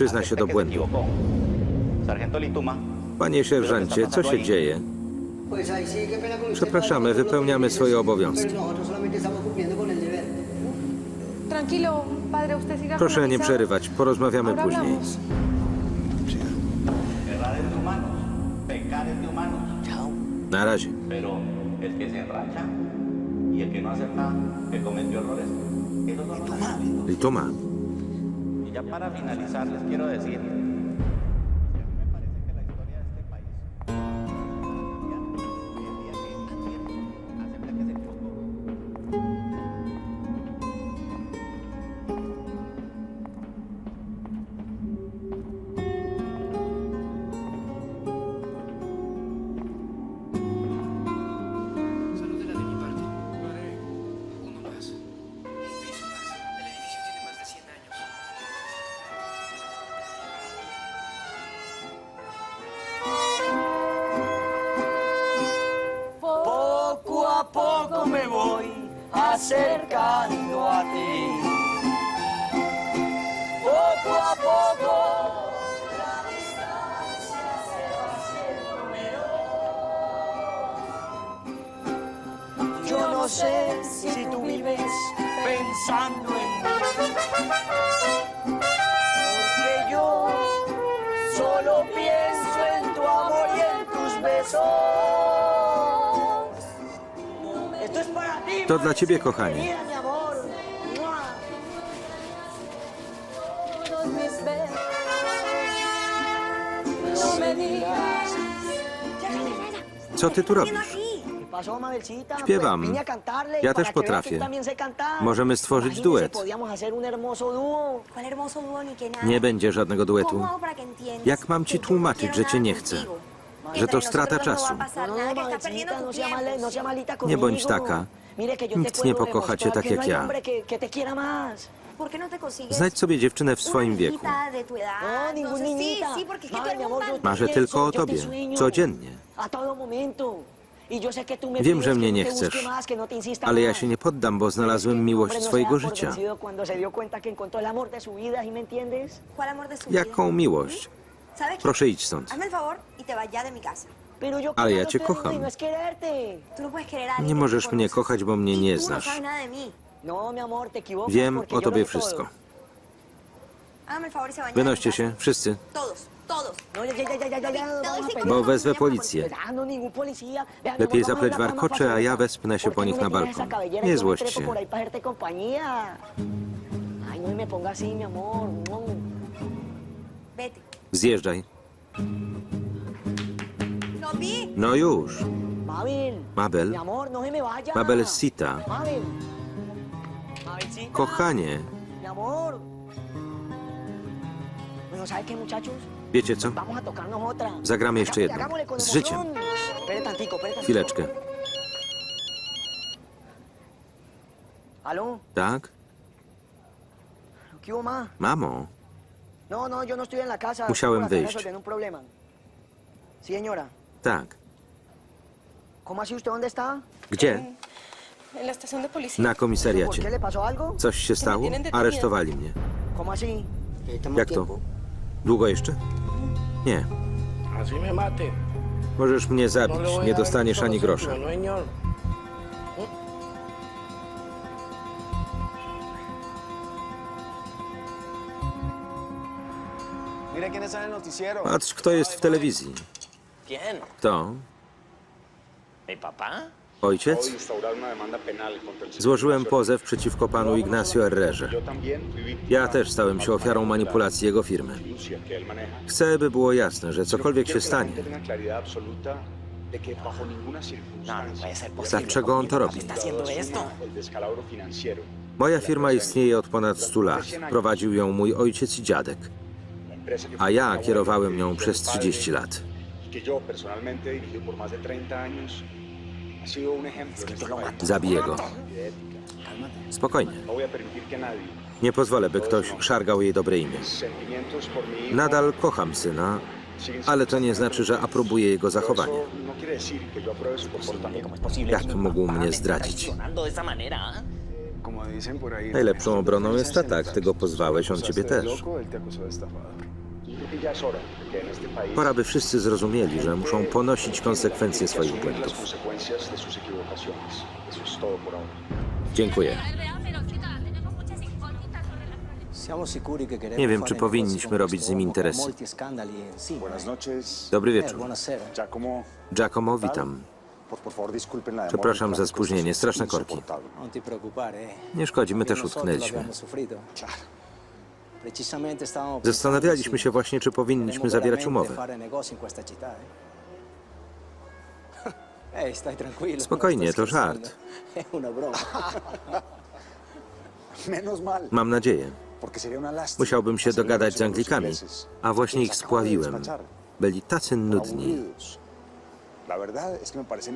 przyzna się do błędu. Panie sierżancie, co się dzieje? Przepraszamy, wypełniamy swoje obowiązki. Proszę nie przerywać, porozmawiamy później. Na razie. Y no malos. Lituma, ya para finalizar, les quiero decir. Pensando en mí. Porque yo solo pienso en tu amor y en tus besos. Esto es para ti. To dla ciebie, kochanie. No co ty tu robisz? Śpiewam. Cantarle Ja też potrafię. Możemy stworzyć duet. Nie będzie żadnego duetu. ¿Cómo hago para que entiendas Jak mam ci no tłumaczyć, że cię nie chcę? contigo? Że to strata nosotros czasu. No No, no, no no Nie bądź taka. Nikt nie pokocha cię tak no jak ja. hombre que, que te quiera más. ¿Por qué no Znajdź sobie dziewczynę w swoim wieku. No, Marzę tylko o tobie. Codziennie. Y Wiem, że mnie no nie chcesz, no ale ja się nie poddam, bo znalazłem miłość no se swojego życia. Jaką miłość? ¿Sabes qué? Proszę idź stąd. Y Ale ja cię pero kocham. Nie możesz mnie kochać, bo mnie Y nie znasz. Wiem o tobie wszystko. Y Wynoście się, wszyscy, Todos. No, bo wezwę policję. No, Lepiej zapleć warkocze, a ja wespnę się ¿Por po qué nich no na balkon. Nie me złość się. no. No. Zjeżdżaj. No. No już. Mabel. Mabel. No. Mabelcita. Kochanie, Mi amor. Bueno, ¿sabes qué, muchachos? Wiecie co? Zagramy jeszcze jedną. Z życiem. Chwileczkę. Tak? Mamo, No, no, no. Musiałem wyjść. tak. Gdzie? Na ¿Por qué komisariacie. Coś się stało? Aresztowali mnie. Jak to? Długo jeszcze? Nie. Możesz mnie zabić, nie dostaniesz ani grosza. Patrz, kto jest w telewizji. Kto? Ojciec? Złożyłem pozew przeciwko panu Ignacio Herrerze. Ja też stałem się ofiarą manipulacji jego firmy. Chcę, by było jasne, że cokolwiek się stanie, circunstancia ser dlaczego on to robi? Moja firma istnieje od ponad 100 lat. Prowadził ją mój ojciec i dziadek, a ja kierowałem nią przez mi padre, 30 lat. Zabiję go. Spokojnie. Nie pozwolę, by ktoś szargał jej dobre imię. Nadal kocham syna, ale to nie znaczy, że aprobuję jego zachowanie. eso no quiere decir que yo apruebe su comportamiento. ¿Cómo es posible Jak mógł mnie zdradzić? Najlepszą obroną jest atak. Ty go pozwałeś, on ciebie też. Pora by wszyscy zrozumieli, że muszą ponosić konsekwencje swoich błędów. Dziękuję. Nie wiem, czy powinniśmy robić z nim interesy. Dobry wieczór. Giacomo, witam. Przepraszam za spóźnienie, straszne korki. Nie szkodzi, my też utknęliśmy. Zastanawialiśmy się właśnie, czy powinniśmy zawierać umowę. Spokojnie, to żart. Mam nadzieję. Musiałbym się dogadać z Anglikami, a właśnie ich spławiłem. Byli tacy nudni.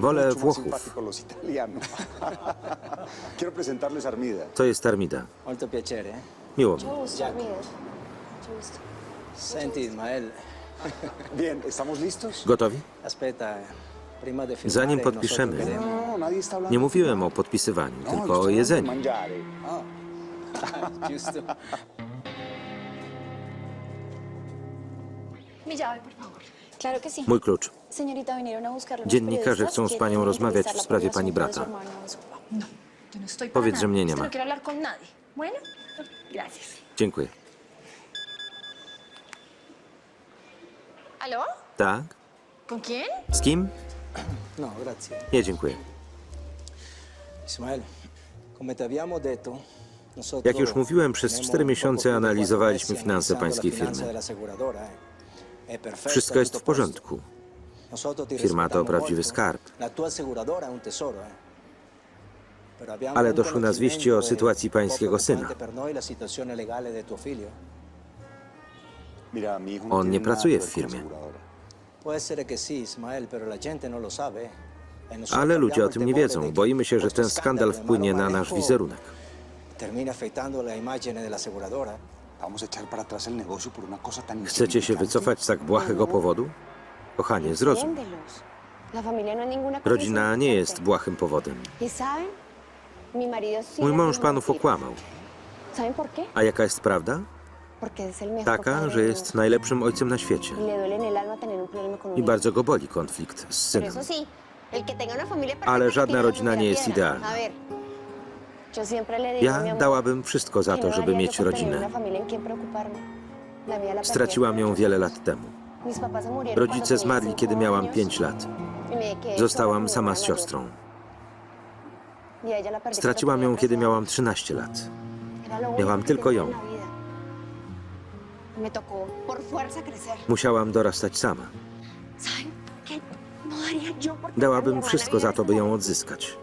Wolę Włochów. To jest Armida. Miło mi. gusto, Armida. Mucho gusto. Senti, Ismael, Bien, ¿estamos listos? Gotowi? aspetta, eh. prima di firmare Zanim nosotros podpiszemy, queremos- No, no, nadie está hablando. nie mówiłem o podpisywaniu, No, tylko o estoy hablando de jedzeniu. mangiare. Giusto. Mi llave, por favor. Claro que sí. Mój klucz. Señorita, vinieron a buscarlo. unos Dziennikarze periodistas. chcą z Quieren panią rozmawiać w sprawie pani su brata. hermano, su papá. Yo no estoy para Powiedz, nada. że mnie nie Usted ma. No quiero hablar con nadie. Bueno, gracias. Dziękuję. ¿Aló? Tak? ¿Con quién? Z kim? No, grazie. Nie, dziękuję. Ismael, come abbiamo detto, nosotros Jak już mówiłem, przez tenemos cztery miesiące poco analizowaliśmy finanse analizando pańskiej firmy. aseguradora, eh. Wszystko jest tutto w a posto. porządku. Nosotros Firma to prawdziwy molto. skarb. La tua aseguradora è un tesoro, eh. Ale doszły nas wieści o sytuacji pańskiego syna. no On nie pracuje w la firmie. E nosotros Ale ludzie o tym nie wiedzą. Boimy się, że ten skandal wpłynie na nasz wizerunek. Chcecie się wycofać z tak błahego powodu? Kochanie, zrozum. No Rodzina nie jest błahym powodem. Mój mąż panów okłamał. A jaka jest prawda? Taka, że jest najlepszym ojcem na świecie. Y I bardzo go boli konflikt z synem. Ale no żadna rodzina nie jest idealna. Ja dałabym wszystko za to, no żeby mieć rodzinę. Straciłam ją wiele lat temu. Rodzice zmarli, kiedy miałam años 5 lat. y Zostałam sama z siostrą. Y a ella la perdí Straciłam ją, kiedy 13 miałam años. 13 lat. Miałam tylko ją. Musiałam dorastać sama. No Dałabym wszystko za to, by ją odzyskać.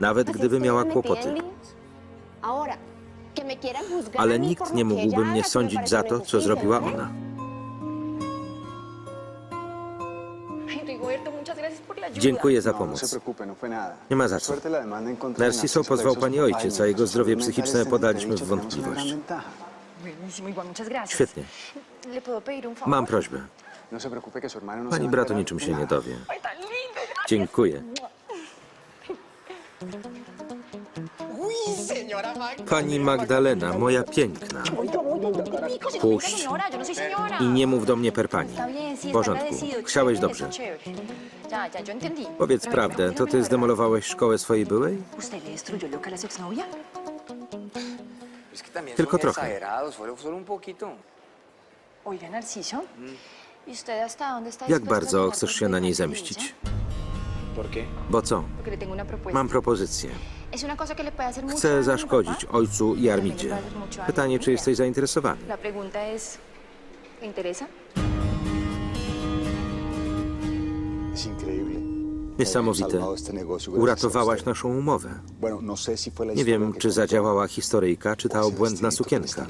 Nawet gdyby miała me kłopoty. Ale nikt nie mógłby mnie sądzić za to, co zrobiła ¿no? ona. Dziękuję za pomoc. Nie ma za co. Narciso pozwał pani ojciec, a jego zdrowie psychiczne podaliśmy w wątpliwość. Świetnie. Mam prośbę. Pani bratu enterar niczym się nie dowie. Dziękuję. Pani Magdalena, moja piękna. Puść. I nie mów do mnie per pani. W porządku. Chciałeś dobrze. Powiedz prawdę, to ty zdemolowałeś szkołę swojej byłej? Tylko trochę. exagerados, solo, solo un poquito. Oiga, Narciso. ¿Y usted hasta dónde está Jak bardzo chcesz się na niej zemścić? Bo co? Mam propozycję. Chcę zaszkodzić ojcu i Armidzie. Pytanie, czy jesteś zainteresowany? Niesamowite. Uratowałaś naszą umowę. Nie wiem, czy zadziałała historyjka, czy ta obłędna sukienka.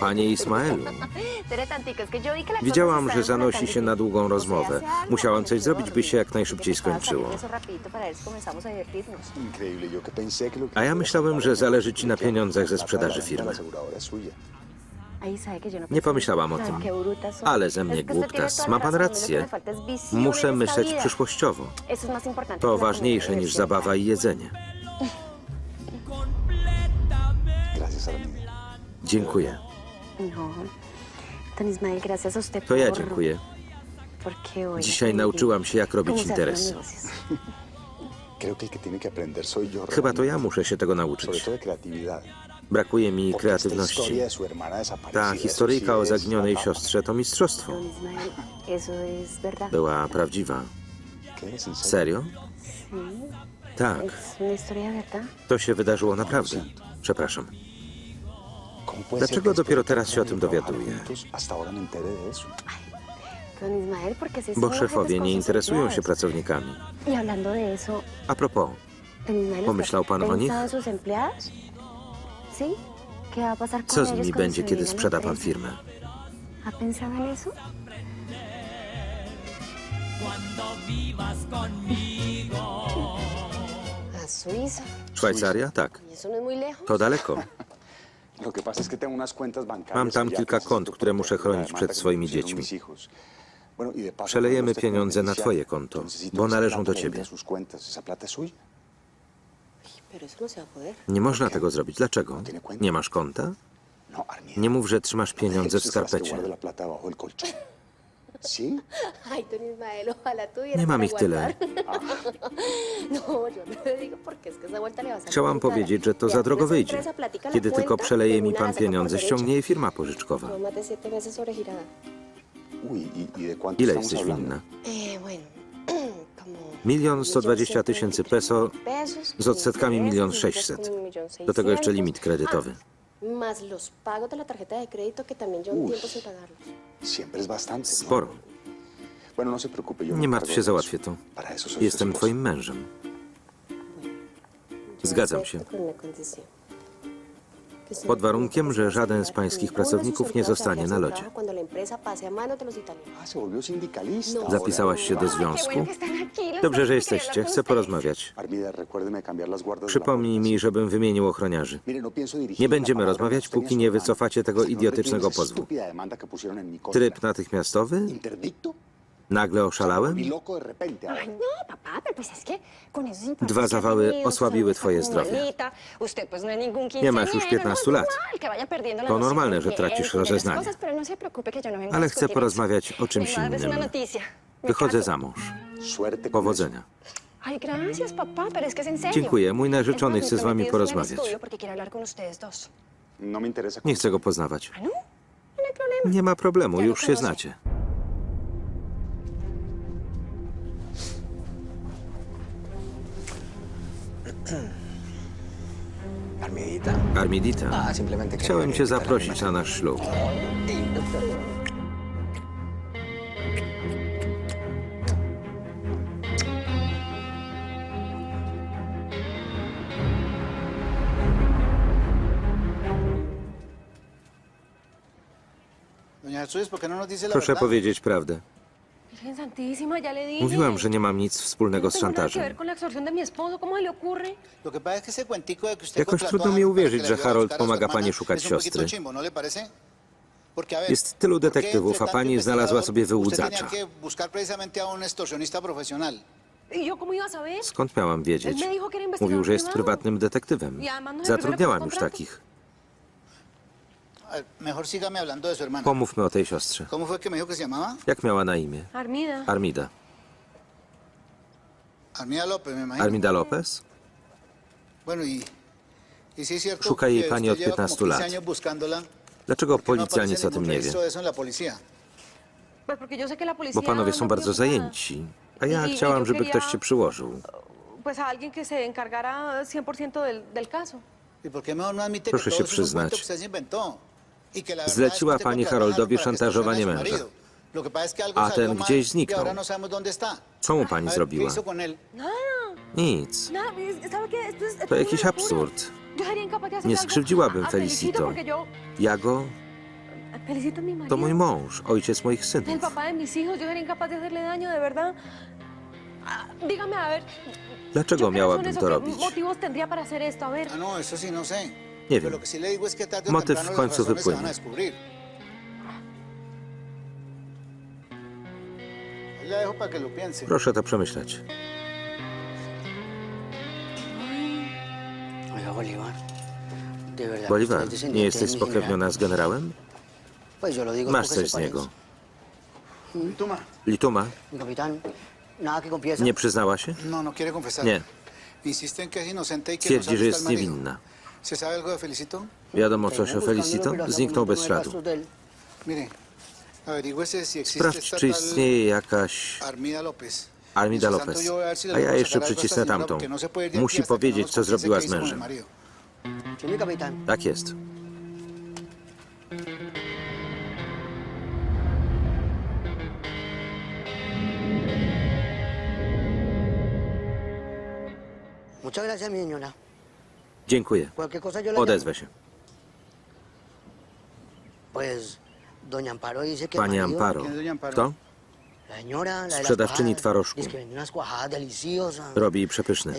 Panie Ismaelu, widziałam, że zanosi się na długą rozmowę. Musiałam coś zrobić, by się jak najszybciej skończyło. a ja myślałem, że zależy ci na pieniądzach ze sprzedaży firmy. Nie pomyślałam o tym. Ale ze mnie głuptas. Ma pan rację. Muszę myśleć przyszłościowo. To ważniejsze niż zabawa i jedzenie. Dziękuję. To ja dziękuję. Dzisiaj nauczyłam się, jak robić interesy. Chyba to ja muszę się tego nauczyć. Brakuje mi kreatywności. Ta historyjka o zaginionej siostrze to mistrzostwo. Eso es verdad. Była prawdziwa. ¿Qué es? ¿En serio? Tak, to się wydarzyło naprawdę. Przepraszam. ¿Cómo puede Dlaczego dopiero teraz się o tym dowiaduję? Bo szefowie nie interesują się pracownikami. Y A propos, Don Ismael, ¿usted ¿Pomyślał pan o nich? Co z nimi będzie, kiedy sprzeda pan firmę? Szwajcaria? Tak. ¿Y no? To daleko. Mam tam allá kilka kont, które muszę chronić przed swoimi dziećmi. y Przelejemy pieniądze na twoje konto, bo należą do ciebie. Nie można tego zrobić. Dlaczego? Nie masz konta? No. Nie mów, że trzymasz pieniądze w skarpecie. Nie mam ich tyle. No, no Chciałam powiedzieć, że to za drogo wyjdzie. Kiedy tylko przeleje mi pan pieniądze, ściągnie je firma pożyczkowa. ¿y, y Ile jesteś winna? Milion sto dwadzieścia tysięcy peso z odsetkami milion después sześćset. como un millón Do tego jeszcze limit kredytowy. Más los pagos de la tarjeta de crédito que también llevo un Uy. tiempo sin pagarlos. Siempre es bastante. ¿no? Sporo. Bueno, no se preocupe, yo me Nie martw encargo się, de załatwię eso. to. Para eso soy su Jestem esposo. twoim mężem. Zgadzam się. con. Pod warunkiem, że żaden z pańskich pracowników nie zostanie na lodzie. Zapisałaś się do związku? Dobrze, że jesteście. Chcę porozmawiać. Przypomnij mi, żebym wymienił ochroniarzy. Nie będziemy rozmawiać, póki nie wycofacie tego idiotycznego pozwu. Tryb natychmiastowy? Nagle oszalałem? no, Dwa zawały osłabiły twoje zdrowie. no Nie masz już quinceañero, 15 no, lat. To normalne, że tracisz rozeznanie. Ale chcę porozmawiać o czymś innym. Wychodzę za mąż. Powodzenia. Dziękuję. Mój narzeczony chce z wami porozmawiać. Nie chcę go poznawać. Ah. Nie ma problemu, już się znacie. Armidita. Chciałem cię a mi zaprosić na nasz ślub. Doña Jesús, ¿por qué no Proszę powiedzieć prawdę. Mówiłam, że nie mam nic wspólnego No z ver szantażem. Jakoś trudno mi uwierzyć, że Harold pomaga pani szukać siostry. ¿no Jest tylu ¿por qué detektywów, a pani znalazła sobie wyłudzacza. ¿Y? Skąd miałam wiedzieć? Mówił, że jest prywatnym detektywem. Además no Zatrudniałam już takich. A ver, mejor sígame hablando de su hermana. Pomówmy o tej siostrze. ¿Cómo fue que me dijo que se llamaba? Jak miała na imię? Armida. Armida. Armida López, me imagino. Armida Lopez? Bueno, y, y sí es cierto Szuka que jej pani od lleva como 15 15 lat. Dlaczego ¿Por qué no policja nic o tym nie wie? Bo panowie są anda muy bardzo zajęci. A ja i chciałam, żeby ktoś się przyłożył. Pues a alguien que se encargara 100% del, del caso. ¿Y por qué mejor no Proszę que się przyznać. Zleciła pani Haroldowi szantażowanie męża. A ten gdzieś zniknął. no. Co mu pani ver, ¿Qué zrobiła? Nic. To jakiś absurd. Nie skrzywdziłabym Felicito. Ja go to mój mąż, ojciec moich synów. Dlaczego ¿yo qué miałabym to robić? Nie wiem. Motyw w końcu wypłynie. Proszę to przemyśleć. Bolivar, nie jesteś spokrewniona z generałem? Masz coś z niego. Lituma? Nie przyznała się? No, no. Nie. Y no Twierdzi, że jest niewinna. ¿Se sabe algo de Felicito? Wiadomo coś o Felicito? Zniknął bez śladu. Sprawdź, czy istnieje jakaś Armida Lopez. a ja jeszcze przycisnę tamtą. Musi powiedzieć, co zrobiła z mężem. Tak jest. Muchas gracias, mi señora. Dziękuję. Odezwę się. Doña Amparo. Kto? Sprzedawczyni twarożku. Robi przepyszne.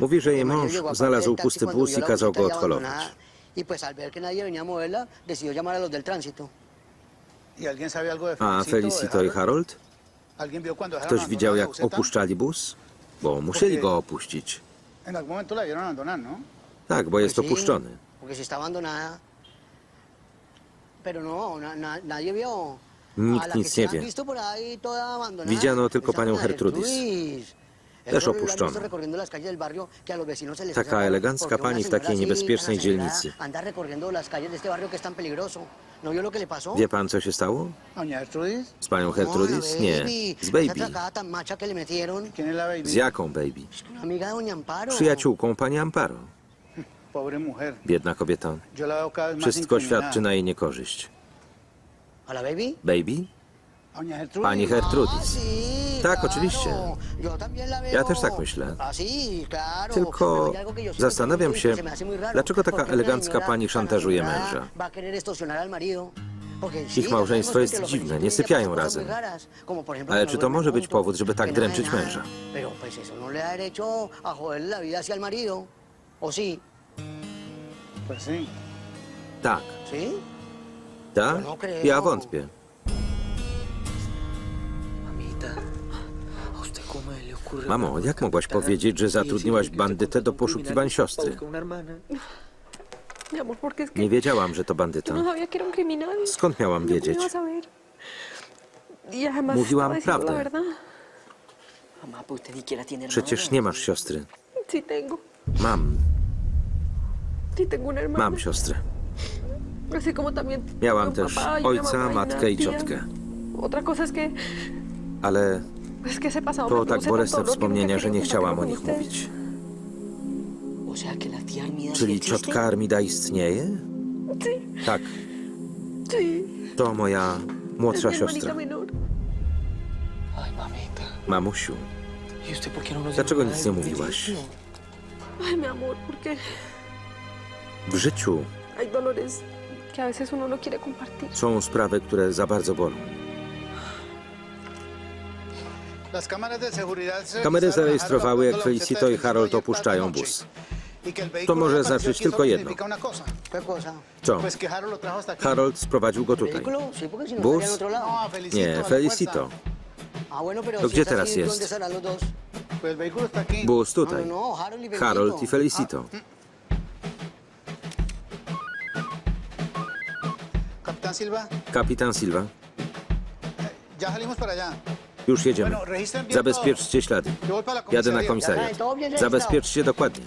Mówi, że jej mąż znalazł pusty bus i kazał go ahí odholować. Y a. ¿Y A Felicito? I Harold? ¿Alguien vio cuando dejaron Ktoś widział, jak opuszczali bus? Bo musieli go opuścić. ¿No? Tak, bo jest opuszczony. No. Nikt nic nie wie. Widziano tylko panią. Gertrudis. Też les Taka elegancka pani w takiej niebezpiecznej dzielnicy. ¿No? Wie pan, co się stało? Z panią No, Gertrudis? la Nie. Z Baby. Z jaką Baby? Przyjaciółką pani Amparo. Biedna kobieta. Wszystko świadczy na jej niekorzyść. ¿A la baby? Pani Ah, Gertrudis. sí, Tak, oczywiście. Ja też tak myślę. Ah. Tylko zastanawiam y się, dlaczego taka ¿Por qué una elegancka pani szantażuje męża? Ich małżeństwo jest dziwne, nie sypiają razem. Ale que czy no to może być powód, żeby tak de dręczyć męża? Tak. ¿Sí? Tak? No creo. Ja wątpię. Mamita, ¿a usted cómo le ocurre? Mamo, jak mogłaś powiedzieć, że y zatrudniłaś bandytę do poszukiwań siostry? Nie wiedziałam, że to no bandyta. criminal. Skąd miałam ¿Cómo wiedzieć? Y Mówiłam prawdę. Przecież nie masz siostry. Mam. Sí tengo una hermana. Mam siostrę. Así como también Miałam un też papá y una ojca, mamá y matkę i tía. ciotkę. Otra cosa es que Ale es que pasado to me tak produce bolesne tanto dolor que nunca wspomnienia, że nie chciałam o compartirlo nich con ustedes. mówić. O sea que la tía Armida sí Czyli existe? ciotka Armida istnieje? Sí, Tak. sí. To moja Es młodsza mi hermanita siostra. menor. Ay, mamita. Mamusiu, ¿Y usted por qué no nos Dlaczego nic nie mówiłaś? Ay, mi amor, porque w życiu hay dolores que a veces uno no quiere compartir. są sprawy, które za bardzo bolą. Kamery zarejestrowały, jak Harold Felicito i Harold opuszczają bus. Y el To może znaczyć tylko jedno. Co? Harold. Harold sprowadził go tutaj. No Bus? No. Nie, Felicito. Ah, To si gdzie teraz jest? Bus tutaj. no, no, Harold y Felicito. Harold i Felicito. Capitán Silva, Kapitan Silva. ya salimos para allá. Już jedziemy. Zabezpieczcie ślady. Yo voy para la Jadę na comisaría. komisariat. Zabezpieczcie dokładnie.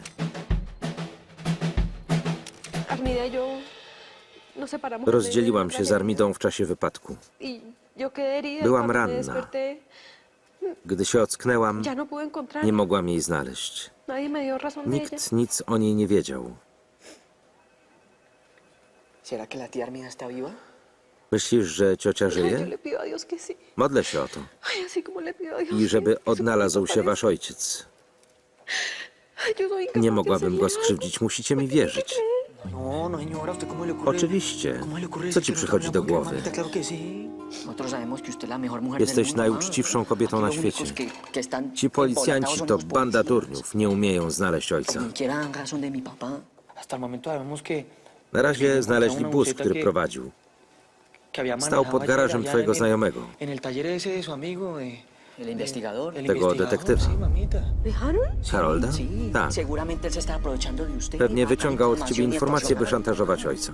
Armida y yo nos separamos. Rozdzieliłam się z Armidą w czasie wypadku. Y yo quedé herida. Byłam cuando me ranna. desperté, Gdy się ocknęłam, ya no pude encontrar. nie mogłam jej znaleźć. Nadie me dio razón de ella. Nikt nic o niej nie wiedział. ¿Será que la tía Armida está viva? Myślisz, że ciocia żyje? Modlę się o to. I żeby odnalazł się wasz ojciec. Nie mogłabym go skrzywdzić, musicie mi wierzyć. No, no. Oczywiście. ¿Cómo le ocurre Co ci przychodzi do głowy? Jesteś najuczciwszą kobietą na świecie. Ci policjanci to banda durniów, nie umieją znaleźć ojca. Na razie znaleźli bus, który prowadził. Stał pod garażem twojego znajomego, tego detektywa. Harolda? Tak. Pewnie wyciągał od ciebie informacje, by szantażować ojca.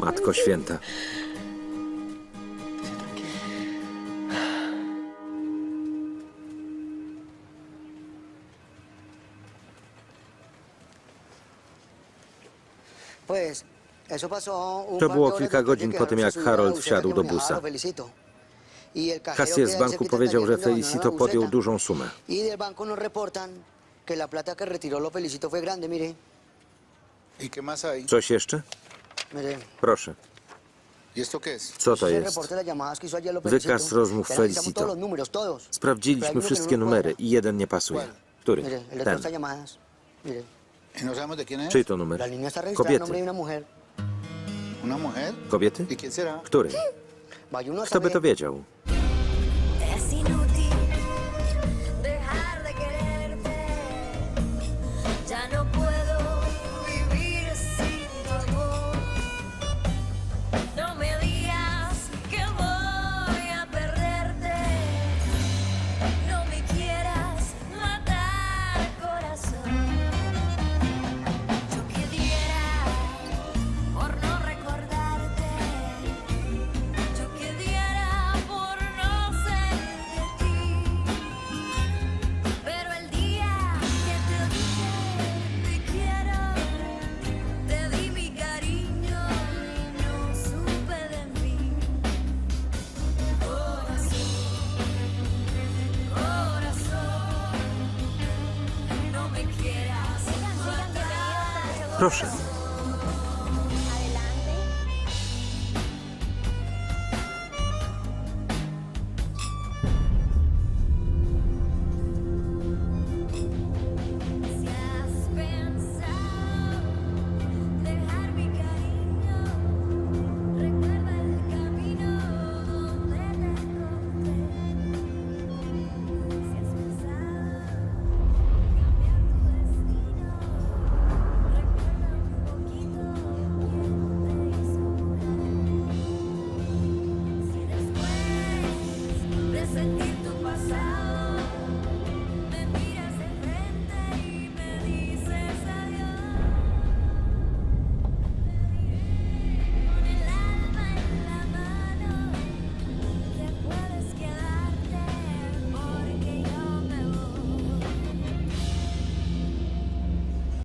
Matko Święta. Pues to było kilka godzin po tym, jak Harold wsiadł do busa. Kasjer z banku powiedział, że Felicito podjął dużą sumę. Coś jeszcze? Proszę. Co to jest? Wykaz rozmów Felicito. Sprawdziliśmy wszystkie numery i jeden nie pasuje. Który? Ten. Czyj to numer? Kobiety. Kobiety? Który? Kto by to wiedział? Хорошая.